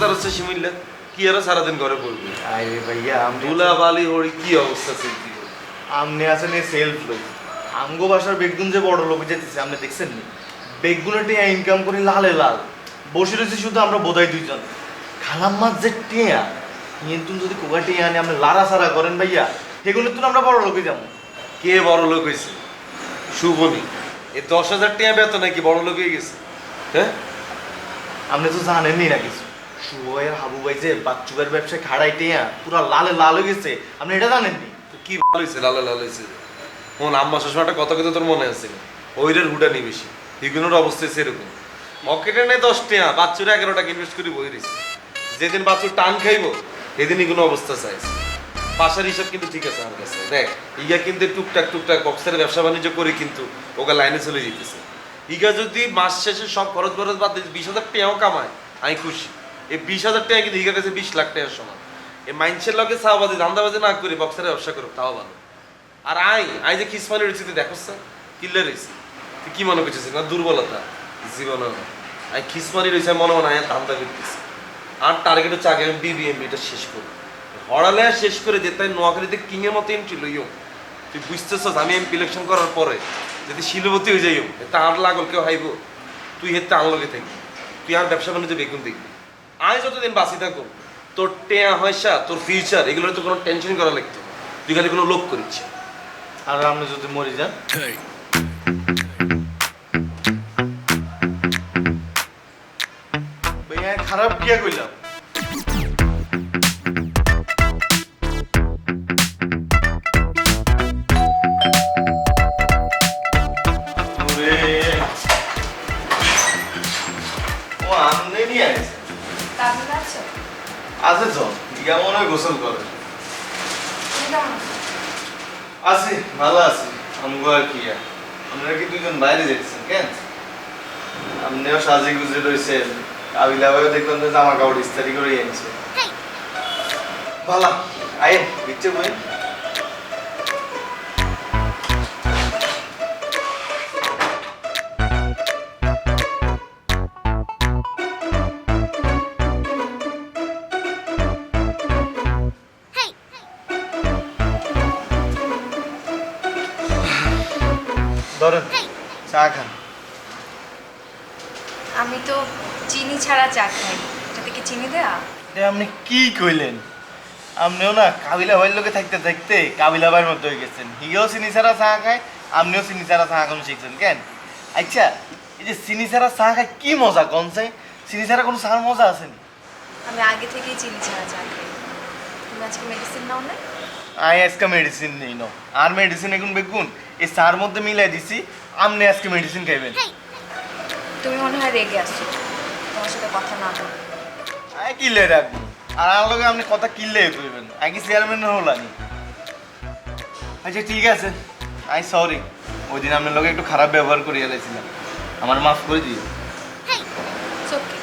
তার হচ্ছে শিমিল্লা কি আর সারাদিন ঘরে বলবি? আরে ভাইয়া আমি ধুলা বালি হরি কি অবস্থা সত্যি আমনে আছেন এই সেলফ লোক আমগো বাসার বেগুন যে বড় লোক যেতেছে আপনি দেখছেন নি? বেগুনে টিয়া ইনকাম করি লালে লাল। বসে রয়েছি শুধু আমরা বোধাই দুইজন। খালাম্মার যে টিয়া কিন্তু যদি কোকা টিয়া আনে আপনি লারা সারা করেন ভাইয়া সেগুলো তো আমরা বড় লোকে যাব কে বড় লোক হয়েছে শুভনি। এই দশ হাজার টাকা বেতন নাকি বড় লোক হয়ে গেছে? হ্যাঁ? আপনি তো জানেনই না কিছু। শুভয়ের হাবু ভাই যে বাচ্চুবের ব্যবসায় খাড়াই টিয়া, পুরা লালে লাল হয়ে গেছে। আপনি এটা জানেননি? কি ভালো হয়েছে লাল লাল হয়েছে মন আম্মা শাশুড়াটা কথা কথা তোর মনে আছে। ওইরের হুডা নেই বেশি। এগুলোর অবস্থা সেরকম। পকেটে নেই দশ টাকা বাচ্চুরা এগারো টাকা ইনভেস্ট করে বই রয়েছে যেদিন বাচ্চুর টান খাইবো সেদিন এগুলো অবস্থা চাইছে। পাশার হিসাব কিন্তু ঠিক আছে আমার কাছে। দেখ, ইগা কিন্তু টুকটাক টুকটাক বক্সের ব্যবসা বাণিজ্য করে কিন্তু ওকে লাইনে চলে যেতেছে। ইগা যদি মাস শেষে সব খরচ বরচ বাদ দিয়ে বিশ হাজার টাকাও কামায়, আমি খুশি। এই বিশ হাজার টাকা কিন্তু ইগার কাছে বিশ লাখ টাকার সমান। এই মাইন্সের লগে চাওয়াবাজি ধান্দাবাজি না করে বক্সের ব্যবসা করুক, তাও ভালো। আর আই আই যে খিসমানি রয়েছে, তুই দেখোস কিল্লে রয়েছে তুই কি মনে করছিস? না দুর্বলতা? জীবন আই খিসমানি রয়েছে, মনে মনে আয় ধান্দা করতেছি। আর টার্গেট হচ্ছে আগে আমি বিবিএমবি এটা শেষ করব। হড়ালে শেষ করে যে তাই নোয়াখালীতে কিংয়ের মতো এন্ট্রি লইও। তুই বুঝতেছস, আমি এমপি ইলেকশন করার পরে যদি শিলবতী হয়ে যাইও এটা আর লাগল কেউ হাইব, তুই হেতে আনলগে থাকবি তুই আর ব্যবসা বাণিজ্য বেগুন দেখবি আমি যতদিন বাঁচি থাকুক তোর টেয়া হয়সা তোর ফিউচার এগুলো তো কোনো টেনশন করা লাগতো। তুই খালি কোনো লোক করিস। আর আপনি যদি মরে যান? ভাইয়া খারাপ কিয়া কইলাম? আছো? ভালো আছি। আমগো আর কি আর। আপনারা কি দুজন বাইরে যেতেছেন কেন? আপনিও সাজে গুজে রয়েছেন আবিলা ভাইও দেখলাম যে জামা কাপড় ইস্তারি করে এনেছে। ভালো আয়ে দিচ্ছে বই ধরেন চা খান আমি তো চিনি ছাড়া চা খাই। এটা কি চিনি দেয়া? এটা আপনি কি কইলেন? আপনিও না কাবিলা ভাইয়ের লোকে থাকতে থাকতে কাবিলা ভাইয়ের মধ্যে হয়ে গেছেন। হিও চিনি ছাড়া চা খায় আপনিও চিনি ছাড়া চা খান শিখছেন কেন? আচ্ছা এই যে চিনি ছাড়া চা খায় কি মজা কোন চাই? চিনি ছাড়া কোনো চার মজা আছে আমি আগে থেকেই চিনি ছাড়া চা খাই। তুমি আজকে মেডিসিন নাও না? আই আজকে মেডিসিন নেই নো আর মেডিসিন এখন বেগুন এই চার মধ্যে মিলাই দিছি আপনি আজকে মেডিসিন খাইবেন। তুমি মনে হয় রেগে আসছো তোমার সাথে কথা না বলে। আই কিলে রাখব। আর আমার লগে আপনি কথা কিনলে কইবেন। আই কি চেয়ারম্যান হলানি আচ্ছা ঠিক আছে। আই সরি ওই দিন আপনার লগে একটু খারাপ ব্যবহার করিয়া দিয়েছিলাম আমার মাফ করে দিও। ওকে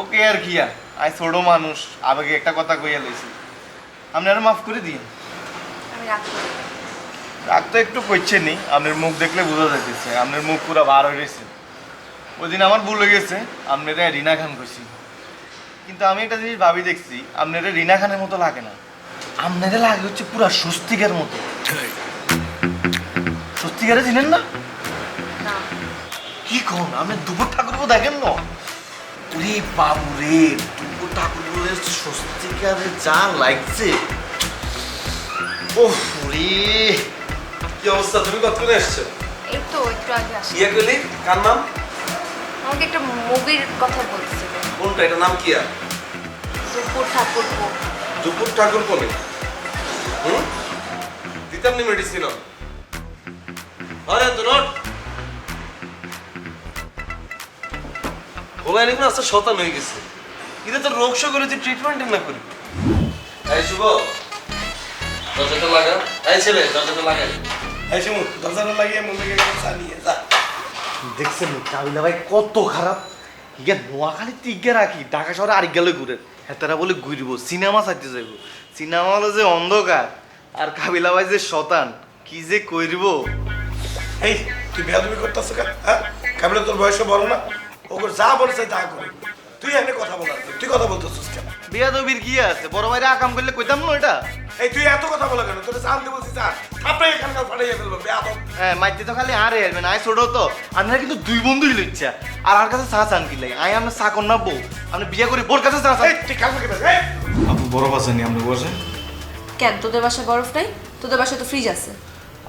ওকে আর কি আর। আই ছোট মানুষ। আবেগে একটা কথা কইয়া লইছি। আপনারা মাফ করে দিন। আমি রাগ করি রাগ তো একটু করছে নি আপনার মুখ দেখলে বোঝা যাইতেছে আপনার মুখ পুরো বার হয়ে গেছে। ওই দিন আমার ভুল হয়ে গেছে আপনারা রিনা খান করছি। কিন্তু আমি একটা জিনিস ভাবি দেখছি আপনারা রিনা খানের মতো লাগে না। আপনারা লাগে হচ্ছে পুরো স্বস্তিকের মতো। স্বস্তিকারে চিনেন না? কি কোন আপনি দুপুর ঠাকুরপো দেখেন না? ওরে বাবু রে দুপুর ঠাকুরের স্বস্তিকারে যা লাগছে। ওহ রে কি অবস্থা? তুমি কতক্ষণে এসছো? এই তো একটু আগে আসি ইয়া গেলি কার নাম? আমাকে একটা মুভির কথা বলছিল। কোনটা? এটা নাম কি আর? দুপুর ঠাকুর দুপুর ঠাকুর কোনে হুম? দিতাম নি মেডিসিন হয় তো নোট বলাই নিগুলো আস্তে শতান হয়ে গেছে। এটা তো রোগ শো করে তুই ট্রিটমেন্ট না করি। এই শুভ দরজাটা লাগা এই ছেলে দরজাটা লাগাই। এই শিমু দরজাটা লাগিয়ে মন্দিরে গেলে চালিয়ে যা। দেখছেন কাবিলা ভাই কত খারাপ। ইয়া নোয়াখালী তিগা রাখি ঢাকা শহরে আরেক গেলে ঘুরে। হেতারা বলে ঘুরব সিনেমা চাইতে যাইব। সিনেমা হলো যে অন্ধকার আর কাবিলা ভাই যে শতান কি যে কইরব। এই তুই বেয়াদবি করতেছ কেন হ্যাঁ? কাবিলা তোর বয়স বড় না। ওকে যা বলেছে তা করে। তুই এখানে কথা বলার তুই কথা বলতেছিস কেন? বিয়াদবির কি আছে? বড় ভাইরা আকাম করলে কইতাম না এটা এই তুই এত কথা বলা কেন? তোর জানতে বলছিস আর থাপড়ে এখানকার ফাটাইয়া ফেলব বেয়াদব। হ্যাঁ মাইতে তো খালি আরে আসবেন আয় ছোট তো। আপনারা কিন্তু দুই বন্ধুই লইচ্ছা আর আর কাছে চা চান কি লাগে? আয় আমরা চা কর না বউ। আপনি বিয়ে করি বোর কাছে চা চান। এই তুই কালকে বের আপু বরফ আছে নি আমরা বসে। কেন তোদের বাসায় বরফ নাই? তোদের বাসায় তো ফ্রিজ আছে।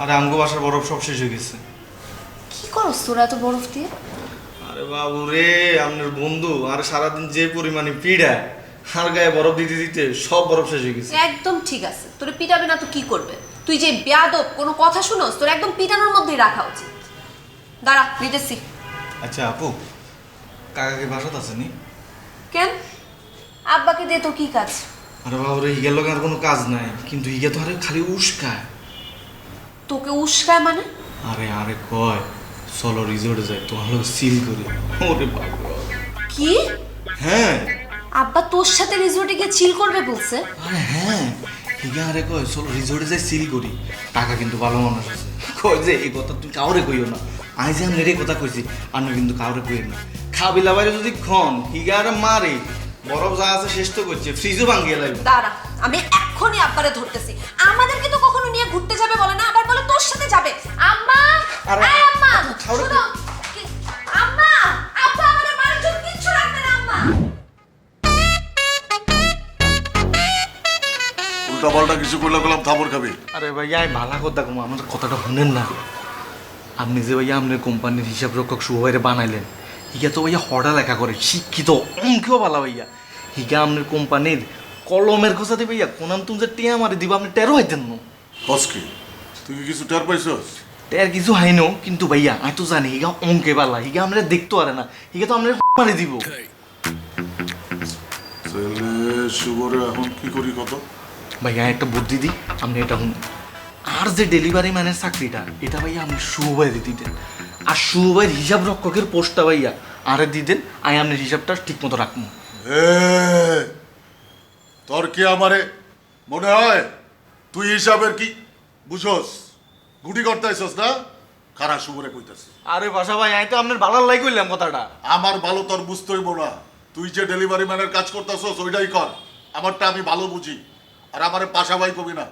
আরে আমগো বাসার বরফ সব শেষ হয়ে গেছে। কি করস তোরা এত বরফ দিয়ে? আরে বাবু রে আপনার বন্ধু আর সারাদিন যে পরিমাণে পিড়া আর গায়ে বরফ দিতে দিতে সব বরফ শেষ হয়ে গেছে। একদম ঠিক আছে তোরে পিটাবে না তো কি করবে? তুই যে বেয়াদব কোনো কথা শুনোস তোর একদম পিটানোর মধ্যেই রাখা উচিত। দাঁড়া দিতেছি। আচ্ছা আপু কাকাকে বাসাত আছে নি? কেন? আব্বাকে দে তোর কি কাজ? আরে বাবু রে হিগের লোক আর কোনো কাজ নাই কিন্তু হিগে তো আরে খালি উস্কায়। তোকে উস্কায় মানে? আরে আরে কয় চলো রিজোর্টে যাই তোমার লোক সিল করি। ওরে বাবা। কি? হ্যাঁ। আব্বা তোর সাথে রিসোর্টে গিয়ে চিল করবে বলছে? আরে হ্যাঁ। হিগে আরে কয় চলো রিজোর্টে যাই সিল করি। টাকা কিন্তু ভালো মানুষ আছে। কয় যে এই কথা তুই কাউরে কইও না। আই যে আমি এই কথা কইছি আমি কিন্তু কাউরে কইও না। খাবিলা বাইরে যদি খন হিগে আরে মারে। বরফ যা আছে শেষ তো করছে ফ্রিজও ভাঙ্গিয়ে লাগবে দাঁড়া আমি এক্ষুনি আব্বারে ধরতেছি। আমাদেরকে তো কখনো নিয়ে ঘুরতে যাবে বলে না আবার বলে তোর সাথে যাবে। আম্মা! আরে, আম্মা শুনো আম্মা আব্বা আমাদের বাড়ির জন্য কিচ্ছু রাখবে না আম্মা। উল্টা পাল্টা কিছু করলে গেলাম থাবর খাবি। আরে ভাইয়া আমি ভালো কথা কম আমার কথাটা শুনেন না। আপনি যে ভাইয়া আপনার কোম্পানির হিসাব রক্ষক শুভ ভাইরে বানাইলেন হিগা তো ভাইয়া হড়া লেখা করে শিক্ষিত অঙ্কেও ভালো ভাইয়া। হিগা আপনার কোম্পানির কলমের খোঁজাতে ভাইয়া কোনাম তুমি যে টিয়া মারি দিব আপনি টেরো হইতেন না। কসকি তুই কিছু টের পাইছস? টের কিছু হয় হাইনো কিন্তু ভাইয়া আমি তো জানি হিগা অঙ্কে পালা হিগা আমরা দেখতে পারে না হিগা তো আমরা মারি দিব। ছেলে শুভরে এখন কি করি কত? ভাইয়া একটা বুদ্ধি দিই আপনি এটা শুনুন আর যে ডেলিভারি ম্যানের চাকরিটা এটা ভাইয়া আপনি শুভভাইরে দিতেন। আর শুভভাইয়ের হিসাব রক্ষকের পোস্টটা ভাইয়া আরে দিতেন আমি আপনার হিসাবটা ঠিক মতো রাখব এ, তোর কি আমারে মনে হয়? তুই হিসাবের কি বুঝোস? গুটি করতেছস না? খারাপ শুভরে কইতাছিস আরে বাসা ভাই আমি তো আপনার ভালো লাই কইলাম কথাটা। আমার ভালো তোর বুঝতে হইব না। তুই যে ডেলিভারি ম্যানের কাজ করতেছস ওইটাই কর। আমারটা আমি ভালো বুঝি। আর আমারে পাশা ভাই কবি না।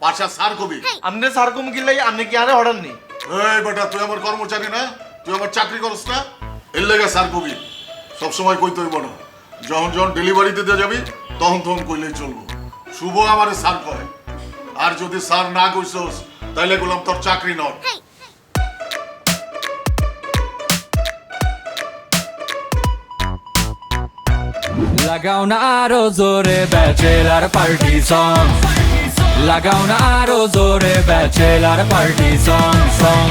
পাশা সার কবি। আপনি স্যার কম কি লাগে আপনি কি আরে অর্ডার নেই? এই বেটা তুই আমার কর্মচারী না? তুই আমার চাকরি করস না? এর লেগে স্যার কবি। সবসময় কইতে হইব না। যখন যখন ডেলিভারি দিতে যাবি তখন তখন কইলেই চলবো। শুভ আমারে স্যার কয়। আর যদি স্যার না কইছস তাইলে বললাম তোর চাকরি নট লাগাও না আরও জোরে ব্যাচেলার পার্টি সং লাগাও না আরও জোরে ব্যাচেলার পার্টি সং সং